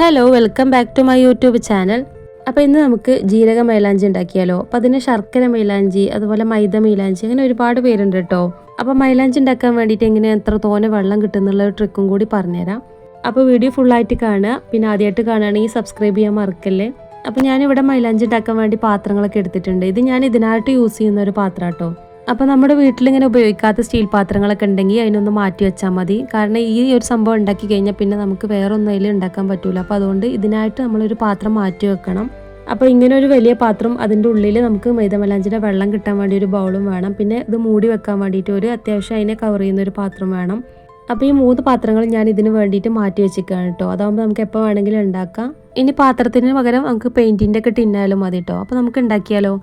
Hello welcome back to my YouTube channel അപ്പോൾ ഇന്ന് നമുക്ക് ജീരക മൈലാഞ്ചി ഉണ്ടാക്കിയാലോ? അപ്പോൾ അതിന് ശർക്കര മൈലാഞ്ചി അതുപോലെ മൈദ മൈലാഞ്ചി അങ്ങനെ ഒരുപാട് പേരുണ്ട് കേട്ടോ. അപ്പോൾ മൈലാഞ്ചി ഉണ്ടാക്കാൻ വേണ്ടിയിട്ട് എങ്ങനെ എത്ര തോനെ വെള്ളം കിട്ടുന്നുള്ള ട്രിക്കും കൂടി പറഞ്ഞുതരാം. അപ്പോൾ വീഡിയോ ഫുള്ളായിട്ട് കാണുക. പിന്നെ ആദ്യമായിട്ട് കാണുകയാണെങ്കിൽ സബ്സ്ക്രൈബ് ചെയ്യാൻ മറക്കല്ലേ? അപ്പോൾ ഞാനിവിടെ മൈലാഞ്ചി ഉണ്ടാക്കാൻ വേണ്ടി പാത്രങ്ങളൊക്കെ എടുത്തിട്ടുണ്ട്. ഇത് ഞാൻ ഇതിനായിട്ട് യൂസ് ചെയ്യുന്ന ഒരു പാത്രം കേട്ടോ അപ്പോൾ നമ്മുടെ വീട്ടിലിങ്ങനെ ഉപയോഗിക്കാത്ത സ്റ്റീൽ പാത്രങ്ങളൊക്കെ ഉണ്ടെങ്കിൽ അതിനൊന്ന് മാറ്റി വെച്ചാൽ മതി. കാരണം ഈ ഒരു സംഭവം ഉണ്ടാക്കി കഴിഞ്ഞാൽ പിന്നെ നമുക്ക് വേറെ ഒന്നും അതിൽ ഉണ്ടാക്കാൻ പറ്റൂല. അപ്പോൾ അതുകൊണ്ട് ഇതിനായിട്ട് നമ്മളൊരു പാത്രം മാറ്റി വെക്കണം. അപ്പോൾ ഇങ്ങനെ ഒരു വലിയ പാത്രം അതിന്റെ ഉള്ളിൽ നമുക്ക് മൈദമലാഞ്ചിന്റെ വെള്ളം കിട്ടാൻ വേണ്ടി ഒരു ബൗളും വേണം. പിന്നെ ഇത് മൂടി വെക്കാൻ വേണ്ടിയിട്ട് ഒരു അത്യാവശ്യം അതിനെ കവർ ചെയ്യുന്ന ഒരു പാത്രം വേണം. അപ്പോൾ ഈ മൂന്ന് പാത്രങ്ങൾ ഞാൻ ഇതിന് വേണ്ടിയിട്ട് മാറ്റി വെച്ചിരിക്കുകയാണ് കേട്ടോ. അതാകുമ്പോൾ നമുക്ക് എപ്പോൾ വേണമെങ്കിലും ഉണ്ടാക്കാം. ഇനി പാത്രത്തിന് പകരം നമുക്ക് പെയിന്റിന്റെ ഒക്കെ ടിന്നായാലും മതി കേട്ടോ. അപ്പോൾ നമുക്ക് ഉണ്ടാക്കിയാലോ?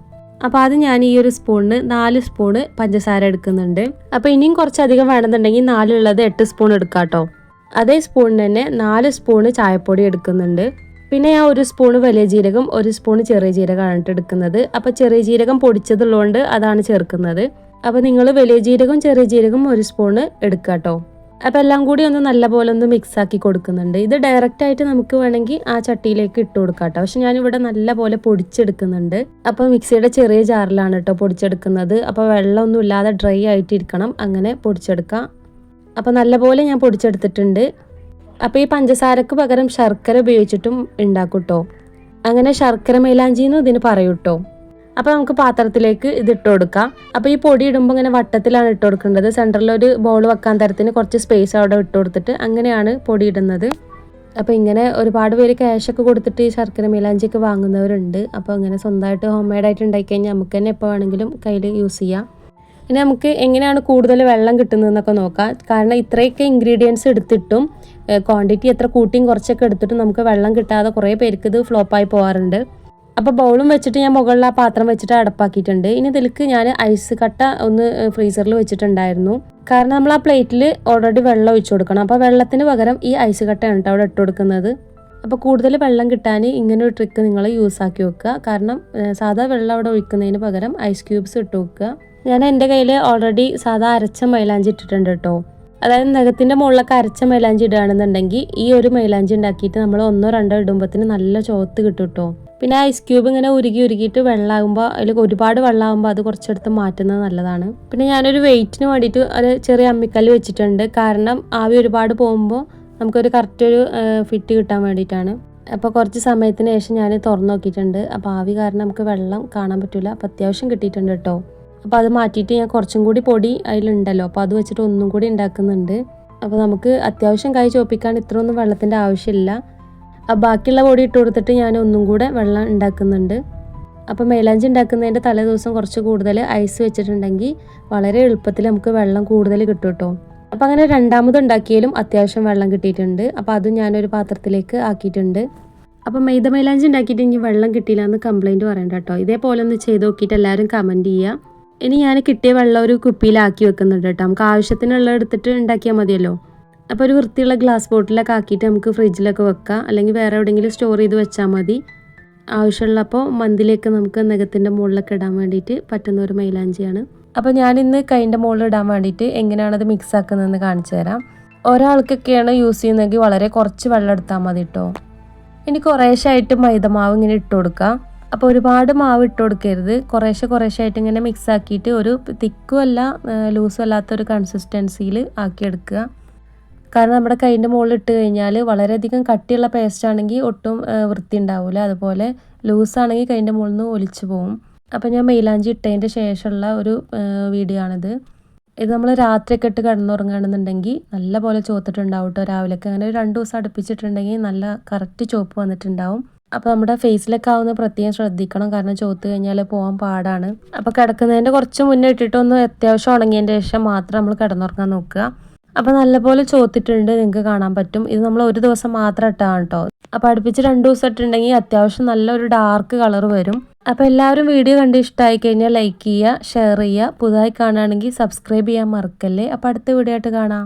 അപ്പോൾ അത് ഞാൻ ഈ ഒരു സ്പൂണിന് നാല് സ്പൂണ് പഞ്ചസാര എടുക്കുന്നുണ്ട്. അപ്പോൾ ഇനിയും കുറച്ചധികം വേണമെന്നുണ്ടെങ്കിൽ നാലുള്ളത് എട്ട് സ്പൂൺ എടുക്കാം കേട്ടോ. അതേ സ്പൂണിന് തന്നെ നാല് സ്പൂണ് ചായപ്പൊടി എടുക്കുന്നുണ്ട്. പിന്നെ ഞാൻ ഒരു സ്പൂണ് വലിയ ജീരകം ഒരു സ്പൂണ് ചെറിയ ജീരകമാണ് എടുക്കുന്നത്. അപ്പോൾ ചെറിയ ജീരകം പൊടിച്ചതുള്ളതുകൊണ്ട് അതാണ് ചേർക്കുന്നത്. അപ്പോൾ നിങ്ങൾ വലിയ ജീരകം ചെറിയ ജീരകം ഒരു സ്പൂണ് എടുക്കുക കേട്ടോ. അപ്പോൾ എല്ലാം കൂടി ഒന്ന് നല്ലപോലെ ഒന്ന് മിക്സ് ആക്കി കൊടുക്കുന്നുണ്ട്. ഇത് ഡയറക്റ്റ് ആയിട്ട് നമുക്ക് വേണമെങ്കിൽ ആ ചട്ടിയിലേക്ക് ഇട്ട് കൊടുക്കാം കേട്ടോ പക്ഷെ ഞാനിവിടെ നല്ലപോലെ പൊടിച്ചെടുക്കുന്നുണ്ട്. അപ്പോൾ മിക്സിയുടെ ചെറിയ ജാറിലാണ് കേട്ടോ പൊടിച്ചെടുക്കുന്നത്. അപ്പോൾ വെള്ളമൊന്നും ഇല്ലാതെ ഡ്രൈ ആയിട്ടിരിക്കണം. അങ്ങനെ പൊടിച്ചെടുക്കാം. അപ്പോൾ നല്ലപോലെ ഞാൻ പൊടിച്ചെടുത്തിട്ടുണ്ട്. അപ്പോൾ ഈ പഞ്ചസാരക്ക് പകരം ശർക്കര ഉപയോഗിച്ചിട്ടും ഉണ്ടാക്കും കേട്ടോ അങ്ങനെ ശർക്കര മൈലാഞ്ചിന്നും ഇതിന് പറയൂട്ടോ അപ്പോൾ നമുക്ക് പാത്രത്തിലേക്ക് ഇത് ഇട്ട് കൊടുക്കാം. അപ്പോൾ ഈ പൊടി ഇടുമ്പോൾ ഇങ്ങനെ വട്ടത്തിലാണ് ഇട്ട് കൊടുക്കേണ്ടത്. സെന്ററിൽ ഒരു ബോൾ വെക്കാൻ തരത്തിന് കുറച്ച് സ്പേസ് അവിടെ ഇട്ട് കൊടുത്തിട്ട് അങ്ങനെയാണ് പൊടി ഇടുന്നത്. അപ്പോൾ ഇങ്ങനെ ഒരുപാട് പേര് ക്യാഷൊക്കെ കൊടുത്തിട്ട് ഈ ശർക്കര മീലാഞ്ചിയൊക്കെ വാങ്ങുന്നവരുണ്ട്. അപ്പോൾ അങ്ങനെ സ്വന്തമായിട്ട് ഹോം ഉണ്ടാക്കി കഴിഞ്ഞാൽ നമുക്ക് തന്നെ എപ്പോൾ വേണമെങ്കിലും കയ്യിൽ യൂസ് ചെയ്യാം. ഇനി നമുക്ക് എങ്ങനെയാണ് കൂടുതൽ വെള്ളം കിട്ടുന്നതെന്നൊക്കെ നോക്കാം. കാരണം ഇത്രയൊക്കെ ഇൻഗ്രീഡിയൻസ് എടുത്തിട്ടും ക്വാണ്ടിറ്റി എത്ര കൂട്ടിയും കുറച്ചൊക്കെ എടുത്തിട്ടും നമുക്ക് വെള്ളം കിട്ടാതെ കുറേ പേർക്ക് ഇത് ഫ്ലോപ്പായി പോകാറുണ്ട് അപ്പോൾ ബൗളും വെച്ചിട്ട് ഞാൻ മുകളിൽ ആ പാത്രം വെച്ചിട്ട് അടപ്പാക്കിയിട്ടുണ്ട്. ഇനി ഇതിലേക്ക് ഞാൻ ഐസ് കട്ട ഒന്ന് ഫ്രീസറിൽ വെച്ചിട്ടുണ്ടായിരുന്നു. കാരണം നമ്മൾ ആ പ്ലേറ്റിൽ ഓൾറെഡി വെള്ളം ഒഴിച്ചു കൊടുക്കണം. അപ്പോൾ വെള്ളത്തിന് പകരം ഈ ഐസ് കട്ടയാണ് കേട്ടോ അവിടെ ഇട്ട് കൊടുക്കുന്നത്. അപ്പോൾ കൂടുതൽ വെള്ളം കിട്ടാൻ ഇങ്ങനെ ഒരു ട്രിക്ക് നിങ്ങൾ യൂസ് ആക്കി വെക്കുക. കാരണം സാധാ വെള്ളം അവിടെ ഒഴിക്കുന്നതിന് പകരം ഐസ് ക്യൂബ്സ് ഇട്ട് വെക്കുക. ഞാൻ എന്റെ കയ്യിൽ ഓൾറെഡി സാധാ അരച്ച മൈലാഞ്ചി ഇട്ടിട്ടുണ്ട് കേട്ടോ അതായത് നഖത്തിന്റെ മുകളിലൊക്കെ അരച്ച മൈലാഞ്ചി ഇടുകയാണെന്നുണ്ടെങ്കിൽ ഈ ഒരു മൈലാഞ്ചി ഉണ്ടാക്കിയിട്ട് നമ്മൾ ഒന്നോ രണ്ടോ ഇടുമ്പോഴത്തിന് നല്ല ചോത്ത് കിട്ടും കേട്ടോ. പിന്നെ ഐസ് ക്യൂബ് ഇങ്ങനെ ഉരുകി ഉരുകിയിട്ട് വെള്ളമാകുമ്പോൾ അതിൽ ഒരുപാട് വെള്ളമാകുമ്പോൾ അത് കുറച്ചെടുത്ത് മാറ്റുന്നത് നല്ലതാണ്. പിന്നെ ഞാനൊരു വെയിറ്റിന് വേണ്ടിയിട്ട് ഒരു ചെറിയ അമ്മിക്കല്ല് വെച്ചിട്ടുണ്ട്. കാരണം ആവി ഒരുപാട് പോകുമ്പോൾ നമുക്കൊരു കറക്റ്റ് ഒരു ഫിറ്റ് കിട്ടാൻ വേണ്ടിയിട്ടാണ്. അപ്പോൾ കുറച്ച് സമയത്തിന് ശേഷം ഞാൻ തുറന്നു നോക്കിയിട്ടുണ്ട്. അപ്പോൾ ആവി കാരണം നമുക്ക് വെള്ളം കാണാൻ പറ്റില്ല അപ്പോൾ അത്യാവശ്യം കിട്ടിയിട്ടുണ്ട് കേട്ടോ. അപ്പോൾ അത് മാറ്റിയിട്ട് ഞാൻ കുറച്ചും കൂടി പൊടി അതിലുണ്ടല്ലോ. അപ്പോൾ അത് വെച്ചിട്ട് ഒന്നും കൂടി ഉണ്ടാക്കുന്നുണ്ട്. അപ്പോൾ നമുക്ക് അത്യാവശ്യം കൈ ചോപ്പിക്കാൻ ഇത്രയൊന്നും വെള്ളത്തിന്റെ ആവശ്യമില്ല. ബാക്കിയുള്ള പൊടി ഇട്ട് കൊടുത്തിട്ട് ഞാൻ ഒന്നും കൂടെ വെള്ളം ഉണ്ടാക്കുന്നുണ്ട്. അപ്പോൾ മേലാഞ്ചി ഉണ്ടാക്കുന്നതിന്റെ തലേ ദിവസം കുറച്ച് കൂടുതൽ ഐസ് വെച്ചിട്ടുണ്ടെങ്കിൽ വളരെ എളുപ്പത്തിൽ നമുക്ക് വെള്ളം കൂടുതൽ കിട്ടും കേട്ടോ. അപ്പോൾ അങ്ങനെ രണ്ടാമത് ഉണ്ടാക്കിയാലും അത്യാവശ്യം വെള്ളം കിട്ടിയിട്ടുണ്ട്. അപ്പോൾ അതും ഞാനൊരു പാത്രത്തിലേക്ക് ആക്കിയിട്ടുണ്ട്. അപ്പോൾ മൈദ മൈലാഞ്ചി ഉണ്ടാക്കിയിട്ട് ഇനി വെള്ളം കിട്ടിയില്ല എന്ന് കംപ്ലയിന്റ് പറയണ്ട കേട്ടോ. ഇതേപോലെ ഒന്ന് ചെയ്ത് നോക്കിയിട്ട് എല്ലാവരും കമന്റ് ചെയ്യുക. ഇനി ഞാൻ കിട്ടിയ വെള്ളം ഒരു കുപ്പിയിലാക്കി വെക്കുന്നുണ്ട് കേട്ടോ. നമുക്ക് ആവശ്യത്തിനുള്ള എടുത്തിട്ട് ഉണ്ടാക്കിയാൽ മതിയല്ലോ. അപ്പോൾ ഒരു വൃത്തിയുള്ള ഗ്ലാസ് ബോട്ടിലൊക്കെ ആക്കിയിട്ട് നമുക്ക് ഫ്രിഡ്ജിലൊക്കെ വെക്കാം. അല്ലെങ്കിൽ വേറെ എവിടെയെങ്കിലും സ്റ്റോർ ചെയ്ത് വെച്ചാൽ മതി. ആവശ്യമുള്ളപ്പോൾ മന്തിലേക്ക് നമുക്ക് നഖത്തിന്റെ മുകളിലൊക്കെ ഇടാൻ വേണ്ടിയിട്ട് പറ്റുന്ന ഒരു മൈലാഞ്ചിയാണ്. അപ്പോൾ ഞാനിന്ന് കൈന്റെ മുകളിൽ ഇടാൻ വേണ്ടിയിട്ട് എങ്ങനെയാണത് മിക്സ് ആക്കുന്നതെന്ന് കാണിച്ചു തരാം. ഒരാൾക്കൊക്കെയാണ് യൂസ് ചെയ്യുന്നതെങ്കിൽ വളരെ കുറച്ച് വെള്ളം എടുത്താൽ മതി കേട്ടോ. ഇനി കുറേശ്ശായിട്ട് മൈദമാവ് ഇങ്ങനെ ഇട്ട് കൊടുക്കാം. അപ്പോൾ ഒരുപാട് മാവ് ഇട്ട് കൊടുക്കരുത്. കുറേശ്ശെ കുറേശ്ശെ ആയിട്ട് ഇങ്ങനെ മിക്സ് ആക്കിയിട്ട് ഒരു തിക്കും അല്ല ലൂസും അല്ലാത്ത ഒരു കൺസിസ്റ്റൻസിയിൽ ആക്കിയെടുക്കുക. കാരണം നമ്മുടെ കൈന്റെ മുകളിൽ ഇട്ട് കഴിഞ്ഞാൽ വളരെയധികം കട്ടിയുള്ള പേസ്റ്റ് ആണെങ്കിൽ ഒട്ടും വൃത്തി ഉണ്ടാവില്ല അതുപോലെ ലൂസാണെങ്കിൽ കൈന്റെ മുകളിൽ നിന്ന് ഒലിച്ചു പോകും അപ്പോൾ ഞാൻ മെയിലാഞ്ചി ഇട്ടതിന്റെ ശേഷമുള്ള ഒരു വീഡിയോ ആണിത്. ഇത് നമ്മൾ രാത്രിയൊക്കെ ഇട്ട് കിടന്നുറങ്ങുകയാണെന്നുണ്ടെങ്കിൽ നല്ല പോലെ ചോത്തിട്ടുണ്ടാവും കേട്ടോ രാവിലെയൊക്കെ. അങ്ങനെ രണ്ട് ദിവസം അടുപ്പിച്ചിട്ടുണ്ടെങ്കിൽ നല്ല കറക്റ്റ് ചോപ്പ് വന്നിട്ടുണ്ടാവും. അപ്പോൾ നമ്മുടെ ഫേസിലൊക്കെ ആവുന്ന പ്രത്യേകം ശ്രദ്ധിക്കണം. കാരണം ചോത്ത് കഴിഞ്ഞാൽ പോകാൻ പാടാണ്. അപ്പോൾ കിടക്കുന്നതിന്റെ കുറച്ച് മുന്നേ ഇട്ടിട്ട് ഒന്ന് അത്യാവശ്യം ഉണങ്ങിയതിന്റെ ശേഷം മാത്രം നമ്മൾ കിടന്നുറങ്ങാൻ നോക്കുക. അപ്പോൾ നല്ലപോലെ ചോത്തിട്ടുണ്ട് നിങ്ങൾക്ക് കാണാൻ പറ്റും. ഇത് നമ്മൾ ഒരു ദിവസം മാത്രം ഇട്ടാണ് കേട്ടോ അപ്പോൾ അടുപ്പിച്ച് രണ്ട് ദിവസം ഇട്ടുണ്ടെങ്കിൽ അത്യാവശ്യം നല്ലൊരു ഡാർക്ക് കളർ വരും. അപ്പോൾ എല്ലാവരും വീഡിയോ കണ്ട് ഇഷ്ടമായി കഴിഞ്ഞാൽ ലൈക്ക് ചെയ്യുക ഷെയർ ചെയ്യുക. പുതുതായി കാണുകയാണെങ്കിൽ സബ്സ്ക്രൈബ് ചെയ്യാൻ മറക്കല്ലേ. അപ്പോൾ അടുത്ത വീഡിയോ ആയിട്ട് കാണാം.